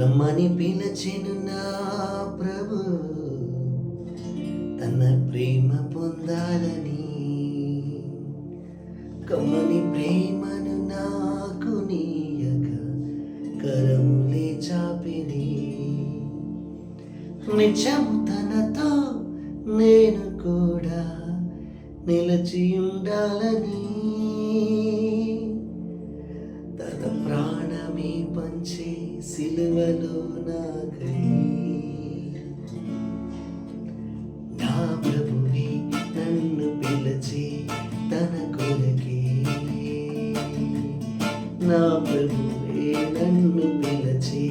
రమ్మని పిలచెను నా ప్రభు. తన ప్రేమ పొందాలని. కమ్మని ప్రేమను నాకు నీయక కరములే చాపిని. నిజము తనతో నేను కూడా నిలచి ఉండాలని. ప్రాణమే పంచే సిలువలో నాకై. నా ప్రభువే నన్ను పిలిచి తన కొరకే నా ప్రభువే నన్ను పిలిచి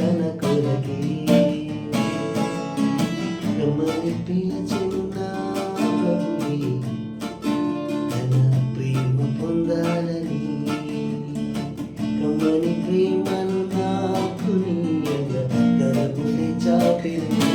తన కొరకే రమ్మని natin.